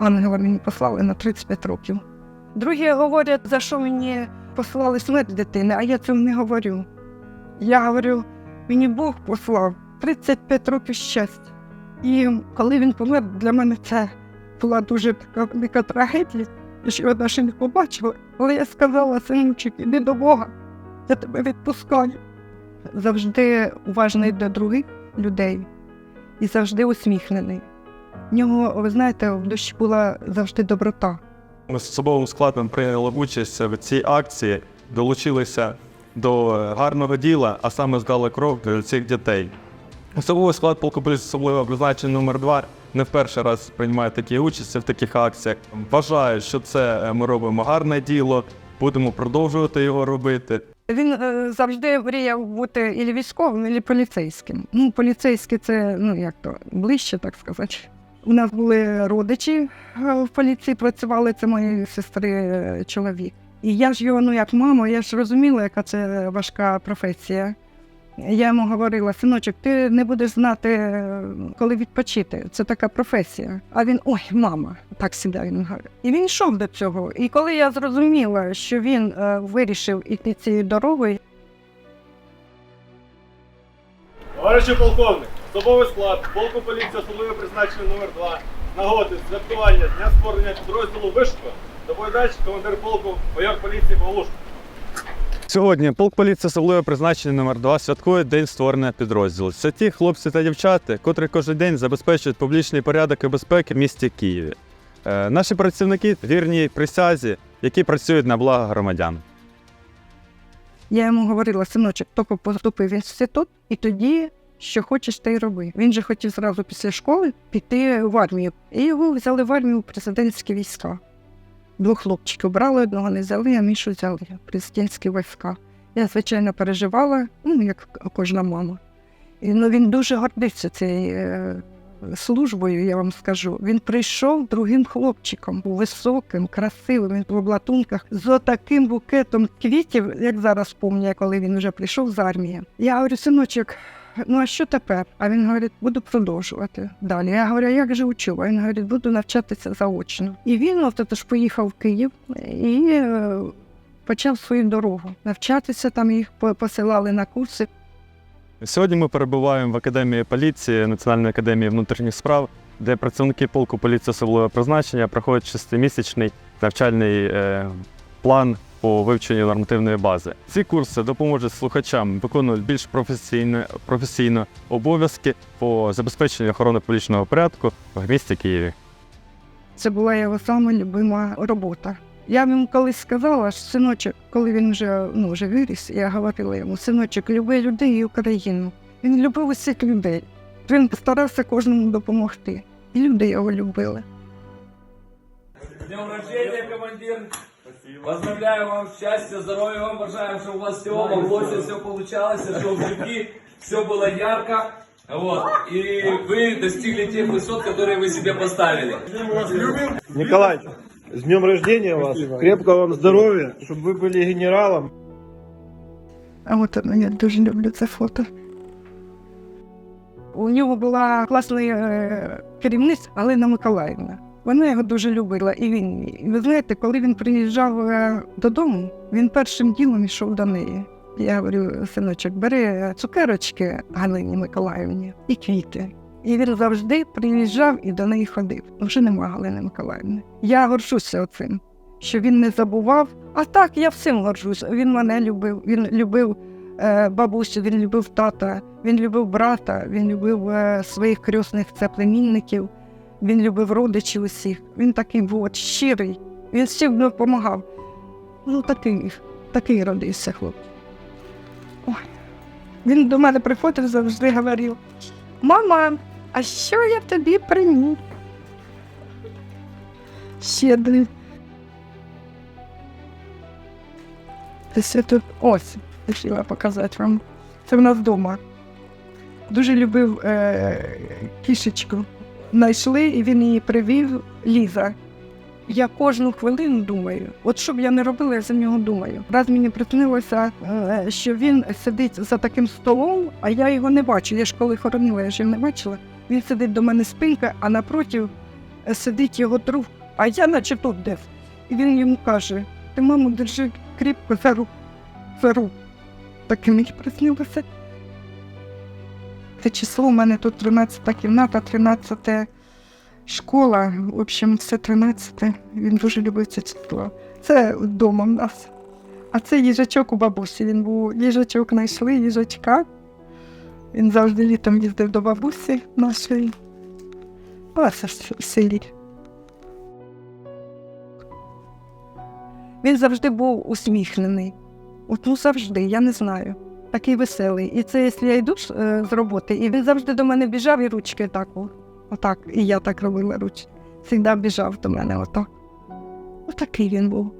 ангела мені послали на 35 років. Другі говорять, за що мені послали смерть дитини, а я цього не говорю. Я говорю, мені Бог послав 35 років щастя. І коли він помер, для мене це була дуже така велика трагедія, що я навіть не побачила. Але я сказала, синочок, іди до Бога, я тебе відпускаю. Завжди уважний до других людей і завжди усміхнений. В нього, ви знаєте, в душі була завжди доброта. Ми з особовим складом прийняли участь в цій акції, долучилися до гарного діла, а саме здали кров для цих дітей. Особовий склад полку поліції особливо призначення номер 2 не в перший раз приймає такі участі в таких акціях. Вважаю, що це е, ми робимо гарне діло, будемо продовжувати його робити. Він е, завжди мріяв бути і військовим, і поліцейським. Ну, поліцейський це ну як то ближче, так сказати. У нас були родичі е, в поліції, працювали це моєї сестри е, чоловік. І я ж його, ну як мама, я ж розуміла, яка це важка професія. Я йому говорила, синочок, ти не будеш знати, е, коли відпочити. Це така професія. А він ой, мама, так сідає. Він говорить. І він йшов до цього. І коли я зрозуміла, що він вирішив іти цією дорогою, Товариші полковник, особовий склад, полку поліції особливе призначення номер 2 нагоди святкування дня створення підрозділу Вишко, доповідач командир полку майор поліції Павлушко. Сьогодні полк поліції особливе призначення номер 2 святкує день створення підрозділу. Це ті хлопці та дівчата, котрі кожен день забезпечують публічний порядок і безпеки в місті Києві. Е, наші працівники вірні присязі, які працюють на благо громадян. я йому говорила, синочок, тільки поступи в інститут, і тоді, що хочеш, те й роби. Він же хотів зразу після школи піти в армію. І його взяли в армію президентські війська. Двох хлопчиків брали, одного не взяли, а Мішу взяли президентські війська. Я, звичайно, переживала, ну, як кожна мама. І, ну, він дуже гордився цією е, службою, я вам скажу. Він прийшов другим хлопчиком, високим, красивим, він в облатунках, з отаким букетом квітів, як зараз пам'ятаю, коли він вже прийшов з армії. Я говорю, синочок, ну а що тепер? А він говорить, буду продовжувати далі. Я говорю, «А як же учоба? Він говорить, буду навчатися заочно. І він от ж поїхав в Київ і е, почав свою дорогу. Навчатися там їх посилали на курси. Сьогодні ми перебуваємо в Академії поліції Національної академії внутрішніх справ, де працівники полку поліції особливого призначення проходять шестимісячний навчальний е, план по вивченню нормативної бази. Ці курси допоможуть слухачам виконувати більш професійно, професійно обов'язки по забезпеченню охорони публічного порядку в місті Києві. Це була його сама любима робота. Я йому колись сказала, що синочок, коли він вже, ну, вже виріс, я говорила йому, синочок, люби людей і Україну. Він любив усіх людей. Він постарався кожному допомогти. І люди його любили. Днем рождения, командир! Поздравляю вам счастья, здоровья вам, желаем, чтобы у вас все могло, все получалось, что в любви все было ярко. Вот. И вы достигли тех высот, которые вы себе поставили. Николай, с днем рождения вас. Крепкого вам здоровья, чтобы вы были генералом. А от воно, я дуже люблю це фото. У нього була класна е, керівниця Галина Миколаївна. Вона його дуже любила, і він. І ви знаєте, коли він приїжджав е, додому, він першим ділом йшов до неї. Я говорю, синочок, бери цукерочки Галині Миколаївні і квіти. І він завжди приїжджав і до неї ходив. Вже нема Галини Миколаївни. Я горжуся оцим, що він не забував. А так, я всім горжусь. Він мене любив, він любив е, бабусю, він любив тата, він любив брата, він любив е, своїх крісних це племінників, він любив родичів усіх. Він такий був от щирий, він всім допомагав. Ну, такий, такий родився хлопець. Він до мене приходив завжди говорив: Мама, а що я тобі приніс? Щедрий. Це тут ось, хотіла показати вам. Це в нас вдома. Дуже любив е, кішечку. Знайшли, і він її привів Ліза. Я кожну хвилину думаю, от що б я не робила, я за нього думаю. Раз мені приснилося, е, що він сидить за таким столом, а я його не бачу. Я ж коли хоронила, я ж його не бачила. Він сидить до мене спинка, а напротив е, сидить його друг, а я наче тут десь. І він йому каже: ти, мамо, держи кріпко за руку, за руку. Так і мені приснилося. Число у мене тут 13 кімната, 13 школа. В общем, це 13. Він дуже любив це число. Це вдома в нас. А це їжачок у бабусі. Він був їжачок знайшли, їжачка. Він завжди літом їздив до бабусі нашої. А це ж в селі. Він завжди був усміхнений. От ну завжди, я не знаю. Такий веселий. І це якщо я йду е, з роботи, і він завжди до мене біжав і ручки так. Отак. І я так робила ручки. Завжди біжав до мене отак. Отакий він був.